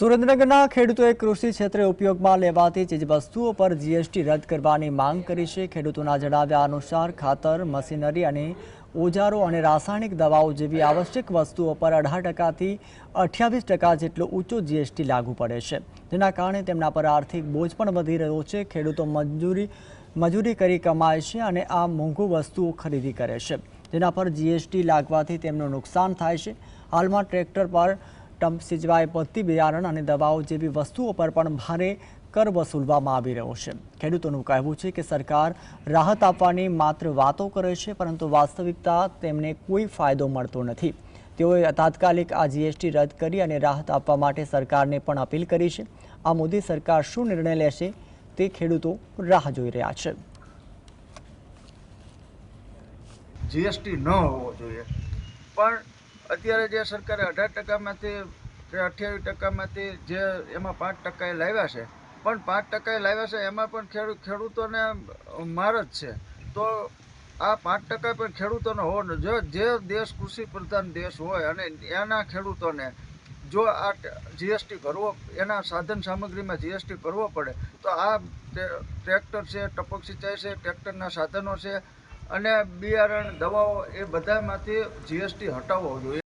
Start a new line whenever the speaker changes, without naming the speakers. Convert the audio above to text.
સુરેન્દ્રનગરના ખેડૂતોએ કૃષિ ક્ષેત્રે ઉપયોગમાં લેવાતી ચીજવસ્તુઓ પર જીએસટી રદ કરવાની માંગ કરી છે. ખેડૂતોના જણાવ્યા અનુસાર ખાતર, મશીનરી અને ઓજારો અને રાસાયણિક દવાઓ જેવી આવશ્યક વસ્તુઓ પર અઢાર ટકાથી અઠ્યાવીસ ટકા જેટલો ઊંચો જીએસટી લાગુ પડે છે. જેના કારણે તેમના પર આર્થિક બોજ પણ વધી રહ્યો છે. ખેડૂતો મજૂરી મજૂરી કરી કમાય છે અને આ મોંઘુ વસ્તુઓ ખરીદી કરે છે. જેના પર જીએસટી લાગવાથી તેમનું નુકસાન થાય છે. હાલમાં ટ્રેક્ટર પર ટંપ સિંચવાય પત્તી બિયારણ અને દવાઓ જેવી વસ્તુઓ પર પણ ભારે કર વસૂલવામાં આવી રહ્યો છે. ખેડૂતોનું કહેવું છે કે સરકાર રાહત આપવાની માત્ર વાતો કરે છે, પરંતુ વાસ્તવિકતા તેમને કોઈ ફાયદો મળતો નથી. તેઓએ તાત્કાલિક આ જીએસટી રદ કરી અને રાહત આપવા માટે સરકારને પણ અપીલ કરી છે. આ મોદી સરકાર શું નિર્ણય લેશે તે ખેડૂતો રાહ જોઈ રહ્યા છે.
જીએસટી ન હોવો જોઈએ, પણ અત્યારે જે સરકારે અઢાર ટકામાંથી કે અઠ્યાવીસ ટકામાંથી જે એમાં પાંચ ટકાએ લાવ્યા છે, પણ પાંચ ટકાએ લાવ્યા છે, એમાં પણ ખેડૂ, ખેડૂતોને માર જ છે. તો આ પાંચ ટકા પણ ખેડૂતોનો હોવો ન, જો જે દેશ કૃષિ પ્રધાન દેશ હોય અને એના ખેડૂતોને જો આ જીએસટી ભરવો, એના સાધન સામગ્રીમાં જીએસટી ભરવો પડે, તો આ ટ્રેક્ટર છે, ટપક સિંચાઈ છે, ટ્રેક્ટરના સાધનો છે, અને બિયારણ દવાઓ એ બધામાંથી જીએસટી હટાવવો જોઈએ.